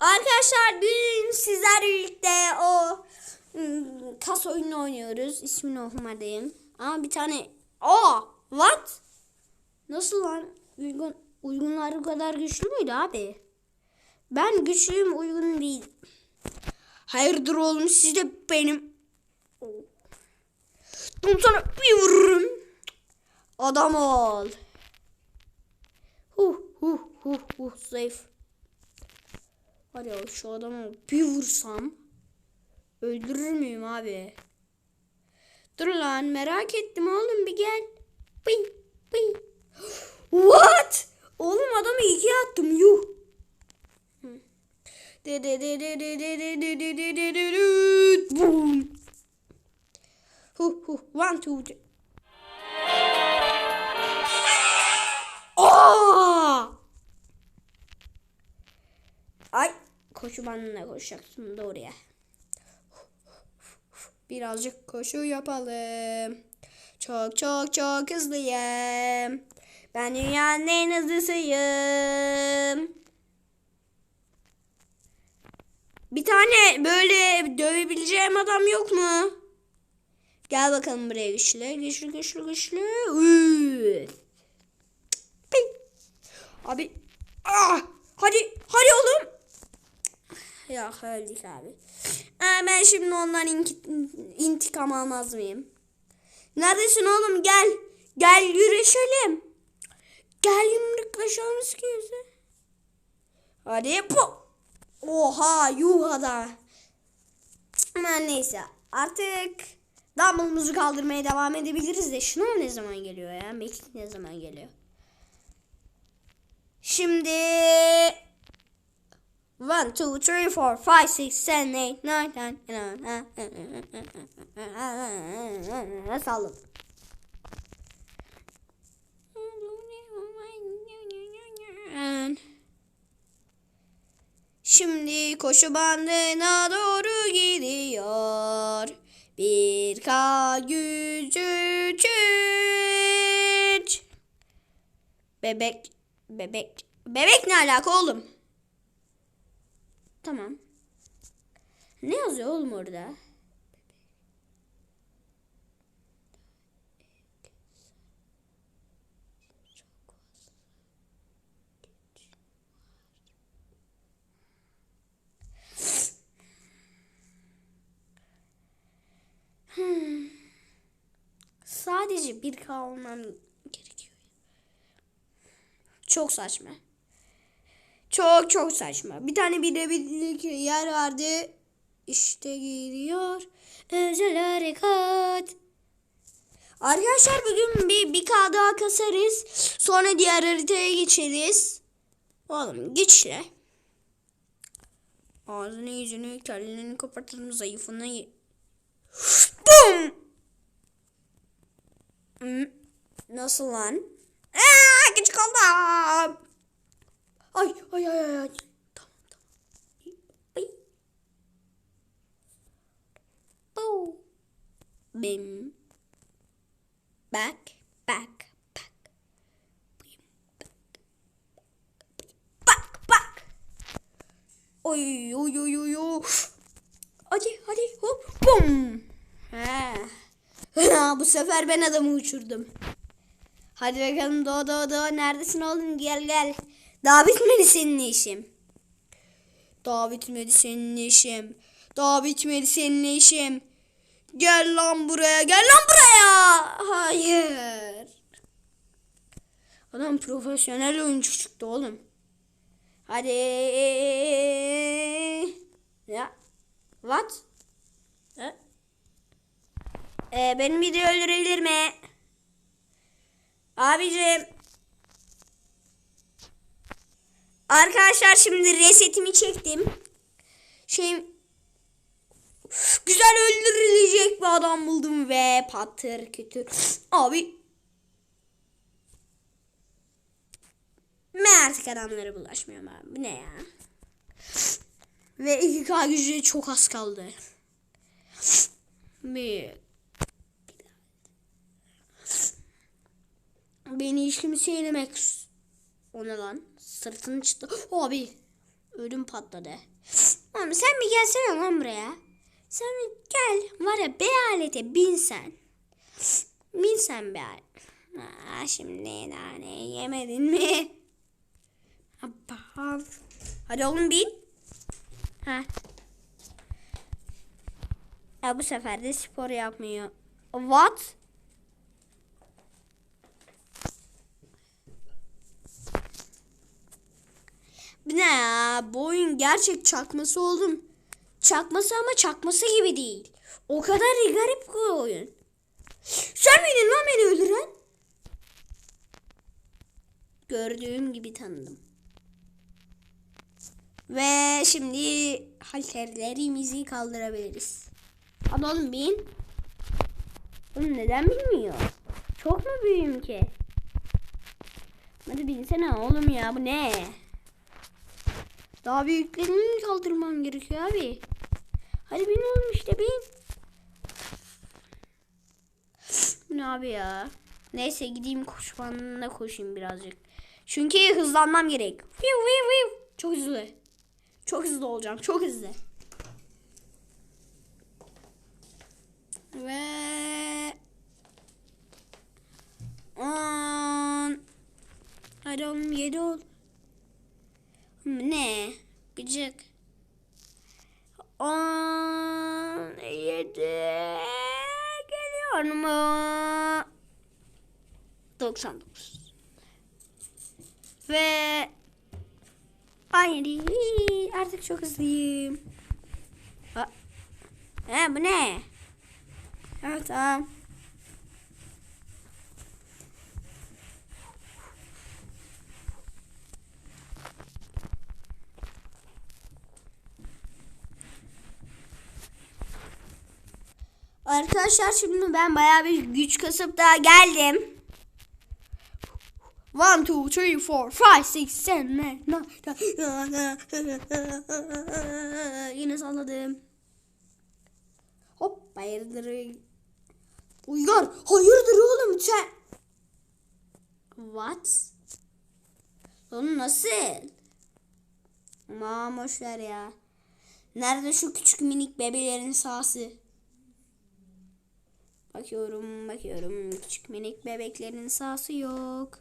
Arkadaşlar dün sizlerle birlikte o ım, kas oyunu oynuyoruz. İsmini okumadayım. Ama bir tane... Aa! What? Nasıl lan? Uygun, uygunlar bu kadar güçlü müydü abi? Ben güçlüyüm uygun değil. Hayırdır oğlum siz de benim... Dur sana bir vururum. Adam ol. Huh huh huh huh zayıf. Var ya şu adamı bir vursam öldürür müyüm abi? Dur lan merak ettim oğlum bir gel. Bıy bıy. What? Oğlum adamı ikiye attım yuh. Boom. One two three. Oh! Koşu bandına koşacaksın doğruya. Birazcık koşu yapalım. Çok çok çok hızlıyım. Ben dünyanın en hızlısıyım. Bir tane böyle dövebileceğim adam yok mu? Gel bakalım buraya güçlü. Güçlü güçlü güçlü. Abi. Ah! Hadi. Hadi oğlum. Ya öldük abi. Aa, ben şimdi ondan intikam almaz mıyım? Neredesin oğlum gel. Gel yürüyelim. Gel yumruklaşalım istiyorsa. Hadi bu. Oha yuha da. Aman neyse artık dumbbell'ımızı kaldırmaya devam edebiliriz de şınav ne zaman geliyor ya? Mekik ne zaman geliyor? Şimdi 1, 2, 3, 4, 5, 6, 7, 8, 9, 10. Salladım. Şimdi koşu bandına doğru gidiyor. Bir K gücü. Bebek, bebek. Bebek ne alaka oğlum? Tamam. Ne yazıyor oğlum orada? Sadece bir K olmam gerekiyor. Çok saçma. Çok çok saçma. Bir tane bilebilirlik yer vardı. İşte geliyor. Özel harekat. Arkadaşlar bugün bir, bir K daha kasarız. Sonra diğer haritaya geçeriz. Oğlum güçle. Ağzını yüzünü kelleni kopartalım zayıfını. Bum! Hmm, Nasıl lan? Aa, geç kaldım. Ay ay ay ay. ay. Tamam tamam. Ay. Bow. Bim. Back back back. Bim, back. Back back. Oy oy oy oy oy. Hadi hadi hop bum. He. Bu sefer ben adamı uçurdum. Hadi bakalım do do do neredesin oğlum gel gel. Daha bitmedi senin işim. Daha bitmedi senin işim. Daha bitmedi senin işim. Gel lan buraya gel lan buraya. Hayır. Adam profesyonel oyuncu çıktı oğlum. Hadi. Ya. What? Ha? Ee, benim video öldürebilir mi? Abicim. Arkadaşlar şimdi resetimi çektim. Şey güzel öldürülecek bir adam buldum ve patır kütür. Abi ben artık adamlara bulaşmıyorum abi. Bu ne ya? Ve 2K gücü çok az kaldı. Beni hiç kimse yenemek. O lan? Sırtını çıktı. Abi. Ödüm patladı. Oğlum sen bir gelsene lan buraya. Sen bir gel. Var ya be alete bin sen. Bin sen be alet. Aa, şimdi nane yemedin mi? Abba. Hadi oğlum bin. Ha. Ya bu sefer de spor yapmıyor. What? Ne ya? Bu oyun gerçek çakması oldum. Çakması ama çakması gibi değil. O kadar garip bir oyun. Sen miydin lan beni öldüren? Gördüğüm gibi tanıdım. Ve şimdi halterlerimizi kaldırabiliriz. Hadi oğlum bin. Oğlum neden bilmiyor? Çok mu büyüğüm ki? Hadi binsene oğlum ya bu ne? Daha büyüklerini kaldırmam gerekiyor abi? Hadi bin oğlum işte bin. Ne abi ya? Neyse gideyim koşu bandına koşayım birazcık. Çünkü hızlanmam gerek. Çok hızlı. Çok hızlı olacağım. Çok hızlı. Ve... On... Hadi oğlum yedi ol. Ne? Gıcık. On... Yedi... Geliyor mu? 99. Ve... Hayır artık çok hızlıyım. Ha. He bu ne? Evet tamam. Arkadaşlar şimdi ben bayağı bir güç kasıp daha geldim. One, two, three, four, five, six, seven, eight, nine, Yine salladım. Hop hayırdır. Uygar hayırdır oğlum sen. What? Oğlum nasıl? Aman boşver ya. Nerede şu küçük minik bebelerin sahası? Bakıyorum bakıyorum. Küçük minik bebeklerin sahası yok.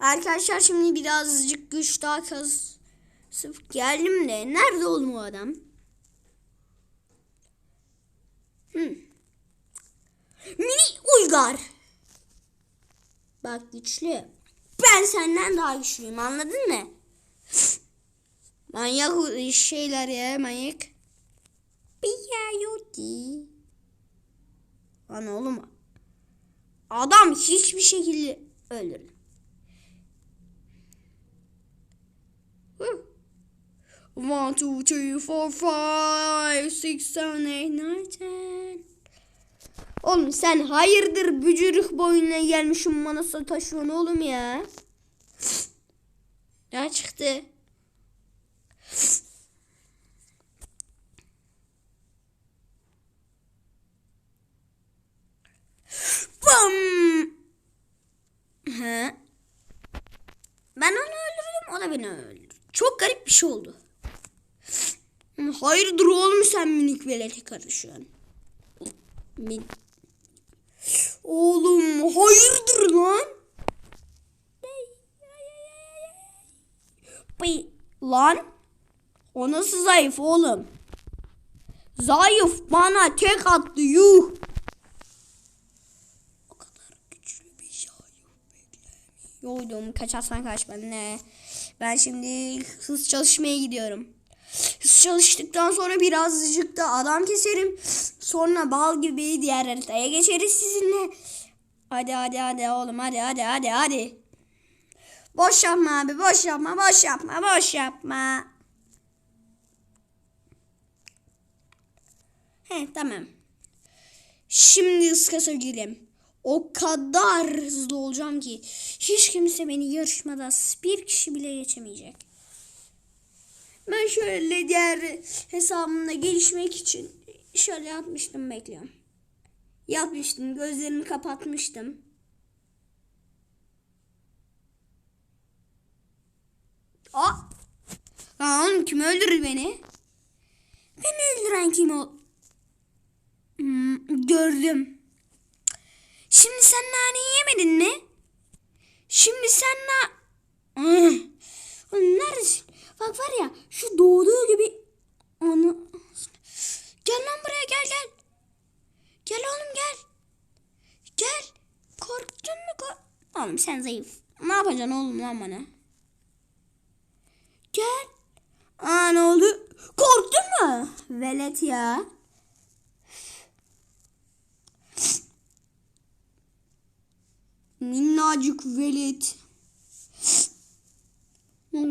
Arkadaşlar şimdi birazcık güç daha kasıp geldim de. Nerede oğlum o adam? Hmm. Mini Uygar. Bak güçlü. Ben senden daha güçlüyüm anladın mı? Manyak şeyler ya manyak. Biyayoti. Lan oğlum. Adam hiçbir şekilde öldürdü. One, two, three, four, five, six, seven, eight, nine, ten. Oğlum sen hayırdır bücürük boyuna gelmişim manası taşıyorsun oğlum ya. Ne çıktı? Bam! He? Ben onu öldürdüm, o da beni öldürdü. Çok garip bir şey oldu. Hayırdır oğlum sen minik velete karışıyorsun. Min... Oğlum hayırdır lan? Lan? O nasıl zayıf oğlum? Zayıf bana tek attı yuh. O kadar güçlü bir zayıf beklemiyorum. Kaçarsan kaç ben ne? Ben şimdi hız çalışmaya gidiyorum. Hız çalıştıktan sonra birazcık da adam keserim. Sonra bal gibi diğer haritaya geçeriz sizinle. Hadi hadi hadi oğlum hadi hadi hadi hadi. Boş yapma abi boş yapma boş yapma boş yapma. He tamam. Şimdi hız kasabilirim. O kadar hızlı olacağım ki hiç kimse beni yarışmada bir kişi bile geçemeyecek. Ben şöyle diğer hesabımda gelişmek için şöyle yapmıştım bekliyorum. yapmıştım. Gözlerimi kapatmıştım. Aa! Lan kim öldürür beni? Beni öldüren kim o? Hmm, gördüm. Şimdi sen naneyi yemedin mi? Şimdi sen na... Neredesin? Bak var ya şu doğduğu gibi... Onu... Gel lan buraya gel gel. Gel oğlum gel. Gel. Korktun mu? Kork oğlum sen zayıf. Ne yapacaksın oğlum lan bana? Gel. Aa ne oldu? Korktun mu? Velet ya. Minnacık velet.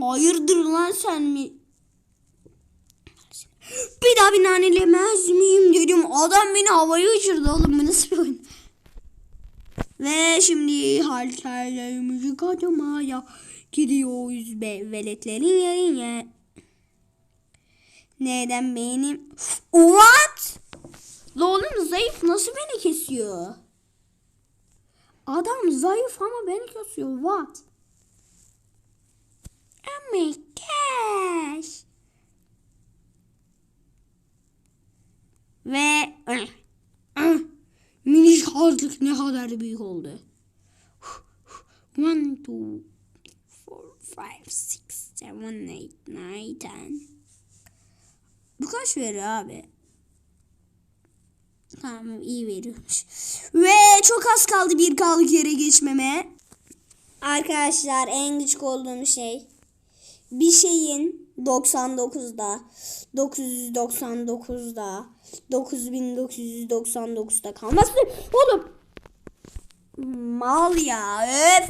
Hayırdır lan sen mi? Bir daha binanelemez miyim dedim. Adam beni havaya uçurdu oğlum. Bu nasıl oyun? Ve şimdi halterlerimizi kaçamaya gidiyoruz be veletlerin yayına. Neden benim? What? La oğlum zayıf nasıl beni kesiyor? Adam zayıf ama beni kesiyor. What? Oh my gosh. Ve ıh, ıh, minik artık ne kadar büyük oldu. One, two, four, five, six, seven, eight, nine, ten. Bu kaç veriyor abi? Tamam iyi veriyormuş. Ve çok az kaldı bir kalık yere geçmeme. Arkadaşlar en gıcık olduğum şey bir şeyin 99'da 999'da 9999'da kalması. Oğlum mal ya öf.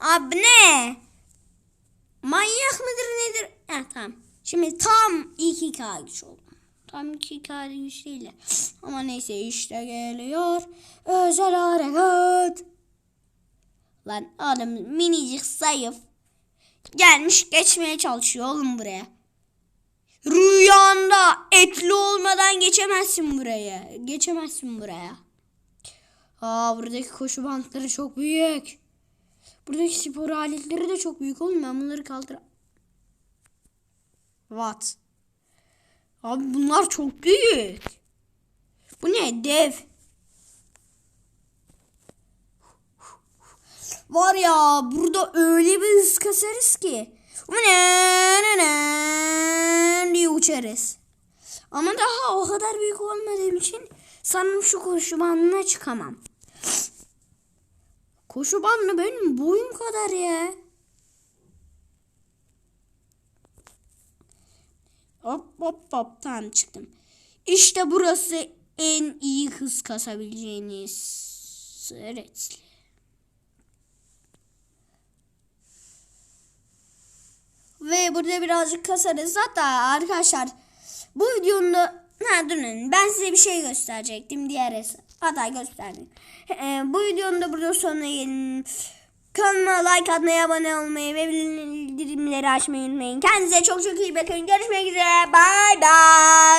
Abi ne? Manyak mıdır nedir? Heh, tamam. Şimdi tam 2K güç oldum. Tam 2K güçlüyle. Ama neyse işte geliyor. Özel harekat. Lan oğlum minicik zayıf. Gelmiş geçmeye çalışıyor oğlum buraya. Rüyanda etli olmadan geçemezsin buraya. Geçemezsin buraya. Aa buradaki koşu bantları çok büyük. Buradaki spor aletleri de çok büyük oğlum. Ben bunları kaldır. What? Abi bunlar çok büyük. Bu ne? Dev. Var ya burada öyle bir hız kasarız ki. diye uçarız. Ama daha o kadar büyük olmadığım için sanırım şu koşu bandına çıkamam. Koşu bandı benim boyum kadar ya. Hop hop hop tamam çıktım. İşte burası en iyi hız kasabileceğiniz süreçli. Ve burada birazcık kasarız. Hatta arkadaşlar bu videonun da ha durun ben size bir şey gösterecektim diğer hesap. Hatta gösterdim. Ee, bu videonun da burada sonuna gelin. Kanalıma like atmayı, abone olmayı ve bildirimleri açmayı unutmayın. Kendinize çok çok iyi bakın. Görüşmek üzere. Bye bye.